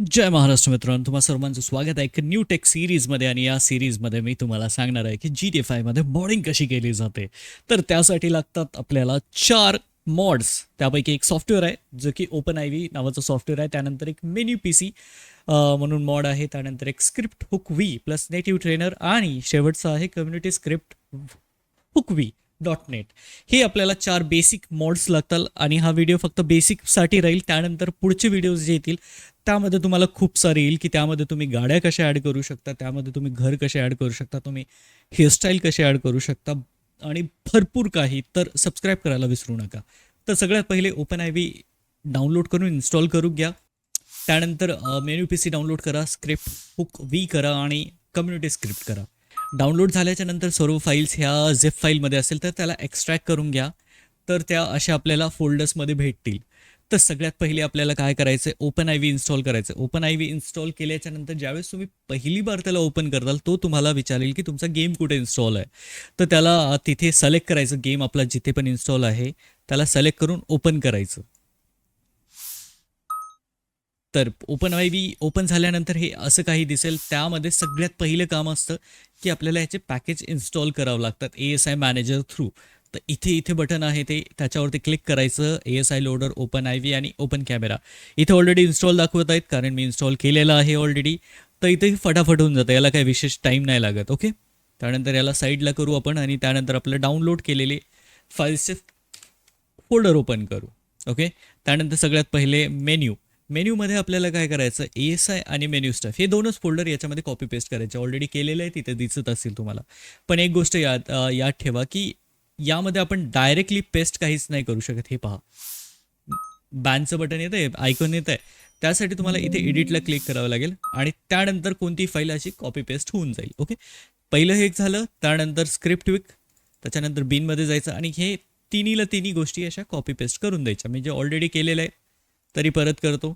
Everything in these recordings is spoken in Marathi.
जय महाराष्ट्र मित्रांनो तुम्हा सर्वांचं स्वागत आहे. एक न्यू टेक सिरीजमध्ये आणि या सिरीजमध्ये मी तुम्हाला सांगणार आहे की जी टी फायमध्ये मॉडिंग कशी केली जाते. तर त्यासाठी लागतात आपल्याला चार मॉड्स त्यापैकी एक सॉफ्टवेअर आहे जो की ओपन आय व्ही नावाचं सॉफ्टवेअर आहे. त्यानंतर एक मेन्यू पी सी म्हणून मॉड आहे. त्यानंतर एक script hook V plus native trainer आणि शेवटचं आहे community script hook V dot net हे आपल्याला चार बेसिक मॉड्स लागतात आणि हा व्हिडिओ फक्त बेसिकसाठी राहील. त्यानंतर पुढचे व्हिडिओज जे येतील त्यामध्ये तुम्हाला खूप सारे येईल की त्यामध्ये तुम्ही गाड्या कशा ॲड करू शकता त्यामध्ये तुम्ही घर कसे ॲड करू शकता तुम्ही हेअरस्टाईल कसे ॲड करू शकता आणि भरपूर काही. तर सबस्क्राईब करायला विसरू नका. तर सगळ्यात पहिले ओपन आय व्ही डाउनलोड करून इन्स्टॉल करू घ्या. त्यानंतर मेन्यू पी सी डाउनलोड करा स्क्रिप्ट हुक वी करा आणि कम्युनिटी स्क्रिप्ट करा. डाउनलोड झाल्याच्यानंतर सर्व फाईल्स ह्या झेप फाईलमध्ये असेल तर त्याला एक्स्ट्रॅक्ट करून घ्या. तर त्या अशा आपल्याला फोल्डर्समध्ये भेटतील. तर सगळ्यात पहिले आपल्याला काय करायचं आहे ओपन आय व्ही इन्स्टॉल करायचं ओपन आय व्ही इन्स्टॉल केल्याच्यानंतर ज्यावेळेस तुम्ही पहिली बार त्याला ओपन करताल तो तुम्हाला विचारेल की तुमचा गेम कुठे इन्स्टॉल आहे? तर त्याला तिथे सिलेक्ट करायचं. गेम आपला जिथे पण इन्स्टॉल आहे त्याला सिलेक्ट करून ओपन करायचं. तर ओपन आय व्ही ओपन झाल्यानंतर हे असं काही दिसेल. त्यामध्ये सगळ्यात पहिलं काम असतं की आपल्याला ह्याचे पॅकेज इन्स्टॉल करावं लागतात A S I manager through तर इथे इथे बटन आहे ते. त्याच्यावरती क्लिक करायचं. A S I loader open I V आणि ओपन कॅमेरा इथे ऑलरेडी इन्स्टॉल दाखवत आहेत कारण मी इन्स्टॉल केलेलं आहे ऑलरेडी तर इथे फटाफट होऊन जातं. याला काही विशेष टाईम नाही लागत ओके त्यानंतर याला साईडला करू आपण आणि त्यानंतर आपलं डाउनलोड केलेले फाईल्सचे फोल्डर ओपन करू ओके त्यानंतर सगळ्यात पहिले मेन्यू मेन्यूमध्ये आपल्याला काय करायचं? ए एस आय आणि मेन्यू स्टफ हे दोनच फोल्डर याच्यामध्ये कॉपी पेस्ट करायचे. ऑलरेडी केलेलं आहे तिथे दिसत असेल तुम्हाला. पण एक गोष्ट याद याद ठेवा की यामध्ये आपण डायरेक्टली पेस्ट काहीच नाही करू शकत हे पहा. बॅनचं बटन येतं आहे आयकॉन येतं आहे त्यासाठी तुम्हाला इथे एडिटला क्लिक करावं लागेल आणि त्यानंतर कोणती फाईल अशी कॉपी पेस्ट होऊन जाईल ओके पहिलं हे एक झालं त्यानंतर स्क्रिप्ट विक त्याच्यानंतर बिनमध्ये जायचं आणि हे तिन्हीला तिन्ही गोष्टी अशा कॉपी पेस्ट करून द्यायच्या. मी जे ऑलरेडी केलेलं आहे तरी परत करतो.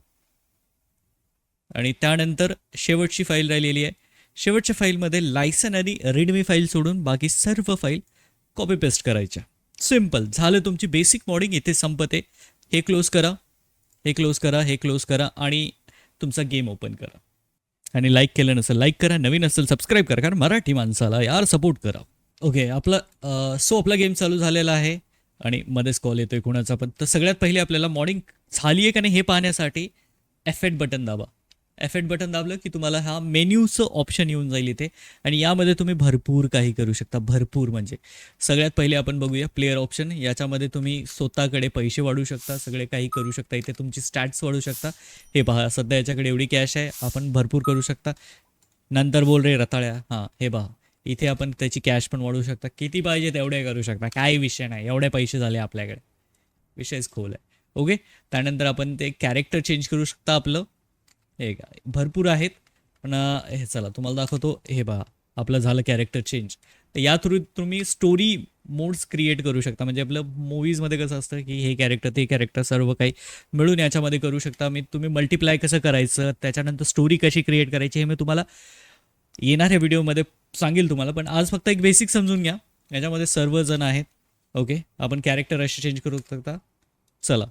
आणि त्यानंतर शेवटची फाईल राहिलेली आहे. शेवटच्या फाईलमध्ये लायसन आणि रीडमी फाईल सोडून बाकी सर्व फाईल कॉपी पेस्ट करायच्या. सिंपल झालं तुमची बेसिक मॉडिंग इथे संपते. हे क्लोज करा. हे क्लोज करा हे क्लोज करा आणि तुमचा गेम ओपन करा. आणि लाईक केलं नसेल लाईक करा. नवीन असेल सबस्क्राईब करा. कारण मराठी माणसाला यार सपोर्ट करा. ओके आपला सो आपला गेम चालू झालेला आहे. आणि मध्येच कॉल येतोय कुणाचा पण. तर सगळ्यात पहिले आपल्याला मॉर्निंग झाली आहे का नाही हे पाहण्यासाठी एफ एट बटन दाबा. एफ एट बटन दाबलं की तुम्हाला हा मेन्यूचं ऑप्शन येऊन जाईल इथे. आणि यामध्ये तुम्ही भरपूर काही करू शकता. भरपूर म्हणजे. सगळ्यात पहिले आपण बघूया प्लेअर ऑप्शन याच्यामध्ये तुम्ही स्वतःकडे पैसे वाढू शकता. सगळे काही करू शकता. इथे तुमची स्टॅट्स वाढू शकता. हे पहा सध्या याच्याकडे एवढी कॅश आहे. आपण भरपूर करू शकता. नंतर बोल रे रताळ्या. हां हे पहा. इथे आपण त्याची कॅश पण वाढवू शकता. किती पाहिजे तेवढे करू शकता. काही विषय नाही. एवढे पैसे झाले आपल्याकडे. विषयच खोल आहे. ओके त्यानंतर आपण ते कॅरेक्टर चेंज करू शकता आपलं. हे काय भरपूर आहेत. पण हे चला तुम्हाला दाखवतो. हे बघा आपलं झालं कॅरेक्टर चेंज तर या थ्रू तुम्ही स्टोरी मोड्स क्रिएट करू शकता. म्हणजे आपलं मूवीजमध्ये कसं असतं की हे कॅरेक्टर ते कॅरेक्टर सर्व काही मिळून याच्यामध्ये करू शकता. मी तुम्ही मल्टिप्लाय कसं करायचं त्याच्यानंतर स्टोरी कशी क्रिएट करायची हे मी तुम्हाला येणाऱ्या व्हिडिओमध्ये सांगेल तुम्हाला. पण आज फक्त एक बेसिक समजून घ्या. याच्यामध्ये सर्वजण आहेत. ओके आपण कॅरेक्टर असे चेंज करू शकता. चला.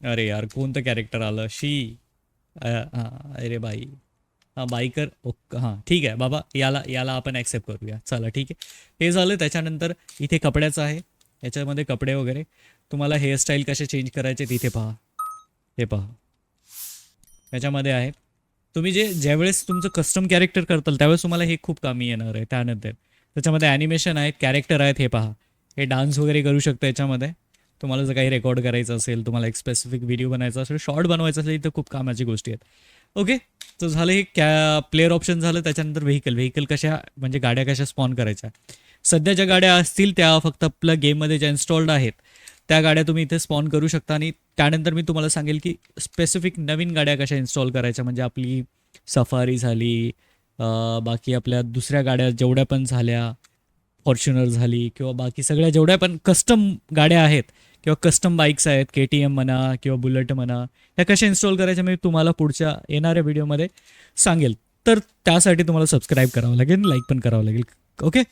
अरे यार कोणतं कॅरेक्टर आलं? शी. हां। अरे बाई हां बाईकर ओक हां ठीक आहे बाबा याला याला आपण ॲक्सेप्ट करूया। चला ठीक आहे हे झालं त्याच्यानंतर इथे कपड्याचं आहे. याच्यामध्ये कपडे वगैरे. तुम्हाला हेअरस्टाईल कसे चेंज करायचे तिथे पहा. हे पहा. याच्यामध्ये आहे. तुम्ही जे ज्यावेळेस तुमचं कस्टम कॅरेक्टर करताल त्यावेळेस तुम्हाला हे खूप कामी येणार आहे त्यानंतर. त्याच्यामध्ये ॲनिमेशन आहेत कॅरेक्टर आहेत हे पहा. हे डान्स वगैरे करू शकता याच्यामध्ये. तुम्हाला जर काही रेकॉर्ड करायचं असेल तुम्हाला एक स्पेसिफिक व्हिडिओ बनायचा असेल शॉर्ट बनवायचा असेल तर खूप कामाची गोष्टी आहेत. ओके तर झालं हे कॅ प्लेअर ऑप्शन झालं त्याच्यानंतर व्हेकल व्हेकल कशा म्हणजे गाड्या कशा स्पॉन करायच्या? सध्या ज्या गाड्या असतील त्या फक्त आपल्या गेममध्ये ज्या इन्स्टॉल्ड आहेत त्या गाड्या तुम्ही इथे स्पॉन करू शकता. आणि त्यानंतर मी तुम्हाला सांगेल की स्पेसिफिक नवीन गाड्या कशा इन्स्टॉल करायच्या. म्हणजे आपली सफारी झाली बाकी आपल्या दुसऱ्या गाड्या जेवढ्या पण झाल्या फॉर्च्युनर झाली किंवा बाकी सगळ्या जेवढ्या पण कस्टम गाड्या आहेत किंवा कस्टम बाईक्स आहेत के टी एम म्हणा किंवा बुलेट म्हणा ह्या कशा इन्स्टॉल करायच्या मी तुम्हाला पुढच्या येणाऱ्या व्हिडिओमध्ये सांगेल. तर त्यासाठी तुम्हाला सबस्क्राईब करावं लागेल लाईक पण करावं लागेल. ओके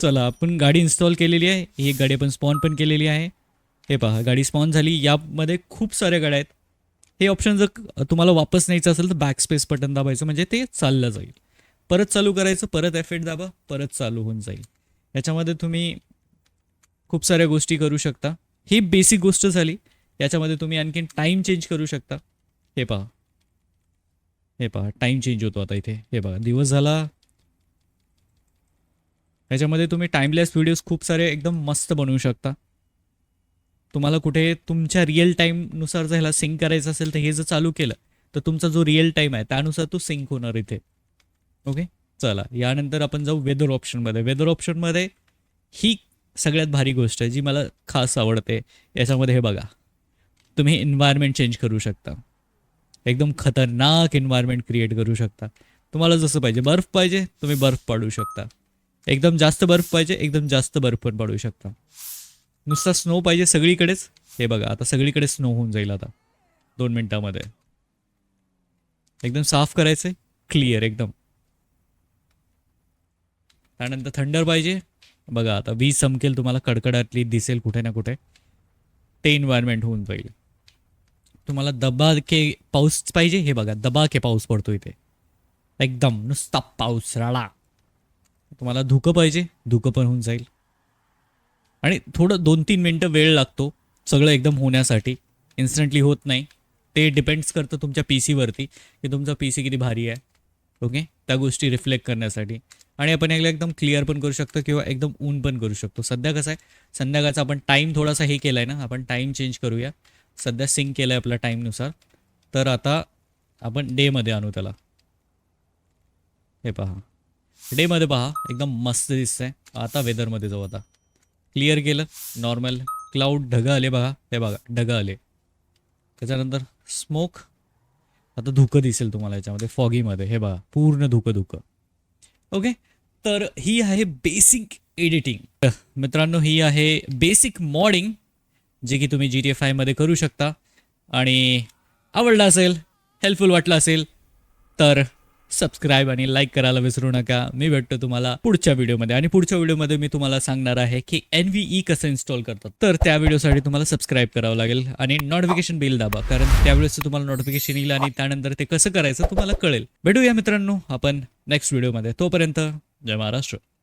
चला आपण गाडी इन्स्टॉल केलेली आहे. ही एक गाडी आपण स्पॉन पण केलेली आहे. हे पहा गाडी स्पॉन झाली. यामध्ये खूप साऱ्या गाड्या आहेत. हे ऑप्शन जर तुम्हाला वापस न्यायचं असेल तर बॅक स्पेस बटन दाबायचं म्हणजे ते चाललं जाईल. परत चालू करायचं परत एफेट दाबा परत चालू होऊन जाईल. याच्यामध्ये तुम्ही खूप साऱ्या गोष्टी करू शकता. ही बेसिक गोष्ट झाली. याच्यामध्ये तुम्ही आणखीन टाईम चेंज करू शकता. हे पहा. हे पहा टाईम चेंज होतो आता इथे. हे बघा दिवस झाला. याच्यामध्ये तुम्ही टाईमलेस व्हिडिओज खूप सारे एकदम मस्त बनवू शकता. तुम्हाला कुठे तुमच्या रिअल टाईमनुसार जर ह्याला सिंक करायचं असेल तर हे जर चालू केलं तर तुमचा जो रिअल टाईम आहे त्यानुसार तो सिंक होणार इथे. ओके चला यानंतर आपण जाऊ वेदर ऑप्शनमध्ये वेदर ऑप्शनमध्ये ही सगळ्यात भारी गोष्ट आहे जी मला खास आवडते याच्यामध्ये हे बघा. तुम्ही एन्व्हायरमेंट चेंज करू शकता. एकदम खतरनाक एन्व्हायरमेंट क्रिएट करू शकता. तुम्हाला जसं पाहिजे बर्फ पाहिजे तुम्ही बर्फ पाडू शकता. एकदम जास्त बर्फ पाहिजे एकदम जास्त बर्फ पण पाडू शकता. नुसता स्नो पाहिजे सगळीकडेच. हे बघा आता सगळीकडे स्नो होऊन जाईल आता. दोन मिनटामध्ये. एकदम साफ करायचं क्लिअर एकदम. त्यानंतर थंडर पाहिजे बघा आता वीज चमकेल तुम्हाला कडकडातली दिसेल कुठे ना कुठे. ते इन्व्हायरमेंट होऊन जाईल. तुम्हाला दबा के पाऊस पाहिजे हे बघा दबा के पाऊस पडतो इथे. एकदम नुसता पाऊस राळा तुम्हाला धुकं पाहिजे धुकं पण होऊन जाईल. आणि थोडं दोन तीन मिनटं वेळ लागतो सगळं एकदम होण्यासाठी. इन्स्टंटली होत नाही. ते डिपेंड्स करतं तुमच्या पी सीवरती की तुमचा पी सी किती भारी आहे. ओके त्या गोष्टी रिफ्लेक्ट करण्यासाठी. आणि आपण याला एकदम क्लिअर पण करू शकतो किंवा एकदम ऊन पण करू शकतो. सध्या कसं आहे संध्याकाळचा आपण टाईम थोडासा हे केला आहे ना आपण टाईम चेंज करूया. सध्या सिंक केलं आहे आपल्या टाईमनुसार तर आता आपण डेमध्ये आणू त्याला. हे पहा. डेमध्ये पहा एकदम मस्त दिसतंय. आता वेदरमध्ये जाऊ आता. क्लिअर केलं नॉर्मल क्लाउड ढगं आले बघा. हे बघा ढगं आले. त्याच्यानंतर स्मोक आता धुकं दिसेल तुम्हाला याच्यामध्ये फॉगीमध्ये हे बघा पूर्ण धुकं धुकं ओके तर ही आहे बेसिक एडिटिंग मित्रांनो ही आहे बेसिक मॉडिंग जे की तुम्ही जी टी एफ आयमध्ये करू शकता. आणि आवडलं असेल हेल्पफुल वाटलं असेल तर सबस्क्राईब आणि लाईक करायला विसरू नका. मी भेटतो तुम्हाला पुढच्या व्हिडिओमध्ये आणि पुढच्या व्हिडिओमध्ये मी तुम्हाला सांगणार आहे की एन व्ही ई कसं इन्स्टॉल करतात. तर त्या व्हिडिओसाठी तुम्हाला सबस्क्राईब करावं लागेल आणि नोटिफिकेशन बिल दाबा. कारण त्यावेळेस तुम्हाला नोटिफिकेशन येईल आणि त्यानंतर ते कसं करायचं तुम्हाला कळेल. भेटूया मित्रांनो आपण नेक्स्ट व्हिडिओमध्ये तोपर्यंत जय महाराष्ट्र